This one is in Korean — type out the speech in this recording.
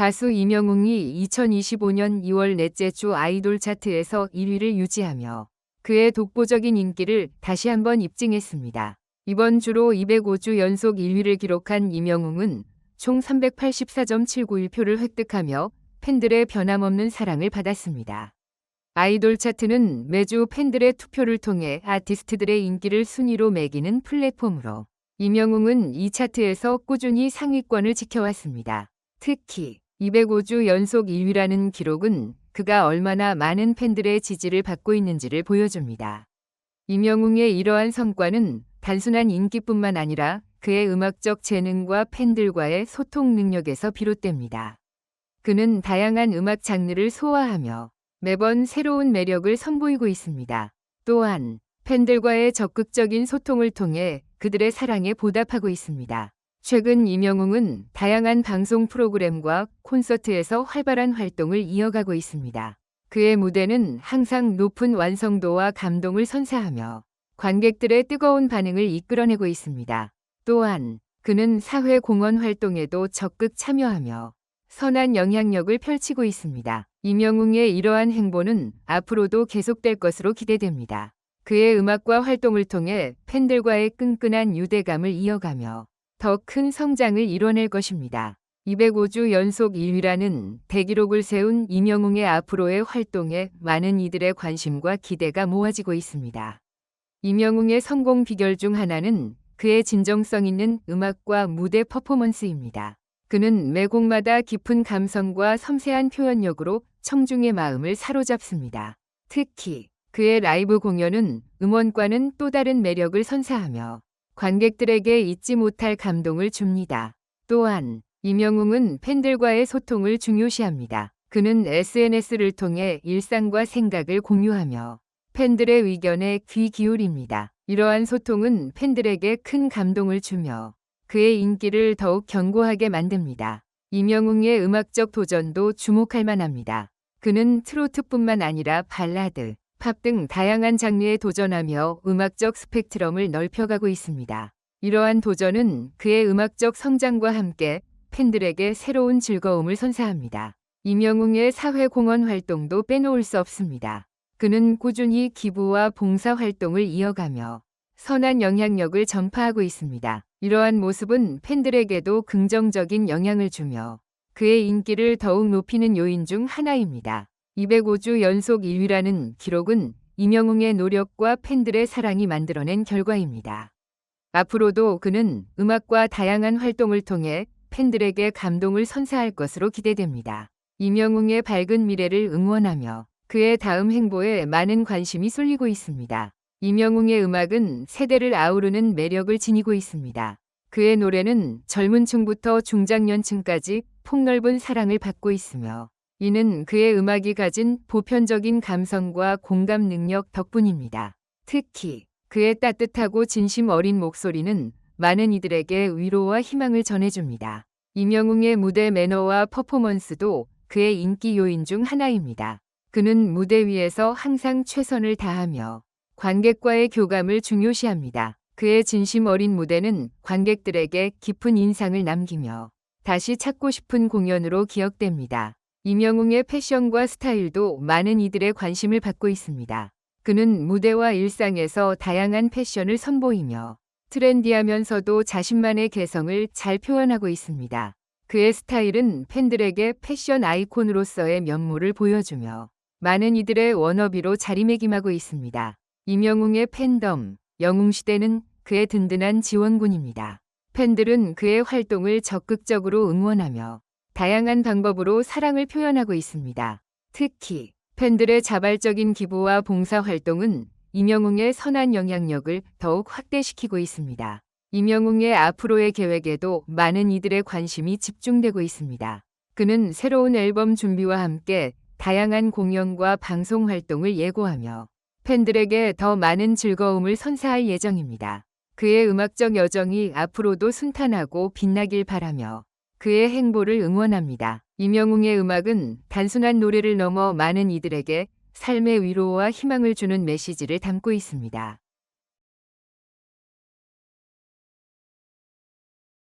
가수 이명웅이 2025년 2월 넷째 주 아이돌 차트에서 1위를 유지하며 그의 독보적인 인기를 다시 한번 입증했습니다. 이번 주로 205주 연속 1위를 기록한 이명웅은 총 384.791표를 획득하며 팬들의 변함없는 사랑을 받았습니다. 아이돌 차트는 매주 팬들의 투표를 통해 아티스트들의 인기를 순위로 매기는 플랫폼으로 이명웅은 이 차트에서 꾸준히 상위권을 지켜왔습니다. 특히 205주 연속 1위라는 기록은 그가 얼마나 많은 팬들의 지지를 받고 있는지를 보여줍니다. 이명웅의 이러한 성과는 단순한 인기뿐만 아니라 그의 음악적 재능과 팬들과의 소통 능력에서 비롯됩니다. 그는 다양한 음악 장르를 소화하며 매번 새로운 매력을 선보이고 있습니다. 또한 팬들과의 적극적인 소통을 통해 그들의 사랑에 보답하고 있습니다. 최근 이명웅은 다양한 방송 프로그램과 콘서트에서 활발한 활동을 이어가고 있습니다. 그의 무대는 항상 높은 완성도와 감동을 선사하며 관객들의 뜨거운 반응을 이끌어내고 있습니다. 또한 그는 사회 공헌 활동에도 적극 참여하며 선한 영향력을 펼치고 있습니다. 이명웅의 이러한 행보는 앞으로도 계속될 것으로 기대됩니다. 그의 음악과 활동을 통해 팬들과의 끈끈한 유대감을 이어가며 더 큰 성장을 이뤄낼 것입니다. 205주 연속 1위라는 대기록을 세운 이명웅의 앞으로의 활동에 많은 이들의 관심과 기대가 모아지고 있습니다. 이명웅의 성공 비결 중 하나는 그의 진정성 있는 음악과 무대 퍼포먼스입니다. 그는 매 곡마다 깊은 감성과 섬세한 표현력으로 청중의 마음을 사로잡습니다. 특히 그의 라이브 공연은 음원과는 또 다른 매력을 선사하며 관객들에게 잊지 못할 감동을 줍니다. 또한 이명웅은 팬들과의 소통을 중요시합니다. 그는 SNS를 통해 일상과 생각을 공유하며 팬들의 의견에 귀 기울입니다. 이러한 소통은 팬들에게 큰 감동을 주며 그의 인기를 더욱 견고하게 만듭니다. 이명웅의 음악적 도전도 주목할 만합니다. 그는 트로트뿐만 아니라 발라드, 팝 등 다양한 장르에 도전하며 음악적 스펙트럼을 넓혀가고 있습니다. 이러한 도전은 그의 음악적 성장과 함께 팬들에게 새로운 즐거움을 선사합니다. 이명웅의 사회 공헌 활동도 빼놓을 수 없습니다. 그는 꾸준히 기부와 봉사 활동을 이어가며 선한 영향력을 전파하고 있습니다. 이러한 모습은 팬들에게도 긍정적인 영향을 주며 그의 인기를 더욱 높이는 요인 중 하나입니다. 205주 연속 1위라는 기록은 이명웅의 노력과 팬들의 사랑이 만들어낸 결과입니다. 앞으로도 그는 음악과 다양한 활동을 통해 팬들에게 감동을 선사할 것으로 기대됩니다. 이명웅의 밝은 미래를 응원하며 그의 다음 행보에 많은 관심이 쏠리고 있습니다. 이명웅의 음악은 세대를 아우르는 매력을 지니고 있습니다. 그의 노래는 젊은 층부터 중장년층까지 폭넓은 사랑을 받고 있으며 이는 그의 음악이 가진 보편적인 감성과 공감 능력 덕분입니다. 특히 그의 따뜻하고 진심 어린 목소리는 많은 이들에게 위로와 희망을 전해줍니다. 이명웅의 무대 매너와 퍼포먼스도 그의 인기 요인 중 하나입니다. 그는 무대 위에서 항상 최선을 다하며 관객과의 교감을 중요시합니다. 그의 진심 어린 무대는 관객들에게 깊은 인상을 남기며 다시 찾고 싶은 공연으로 기억됩니다. 이명웅의 패션과 스타일도 많은 이들의 관심을 받고 있습니다. 그는 무대와 일상에서 다양한 패션을 선보이며 트렌디하면서도 자신만의 개성을 잘 표현하고 있습니다. 그의 스타일은 팬들에게 패션 아이콘으로서의 면모를 보여주며 많은 이들의 워너비로 자리매김하고 있습니다. 이명웅의 팬덤, 영웅시대는 그의 든든한 지원군입니다. 팬들은 그의 활동을 적극적으로 응원하며 다양한 방법으로 사랑을 표현하고 있습니다. 특히 팬들의 자발적인 기부와 봉사 활동은 이명웅의 선한 영향력을 더욱 확대시키고 있습니다. 이명웅의 앞으로의 계획에도 많은 이들의 관심이 집중되고 있습니다. 그는 새로운 앨범 준비와 함께 다양한 공연과 방송 활동을 예고하며 팬들에게 더 많은 즐거움을 선사할 예정입니다. 그의 음악적 여정이 앞으로도 순탄하고 빛나길 바라며 그의 행보를 응원합니다. 이명웅의 음악은 단순한 노래를 넘어 많은 이들에게 삶의 위로와 희망을 주는 메시지를 담고 있습니다.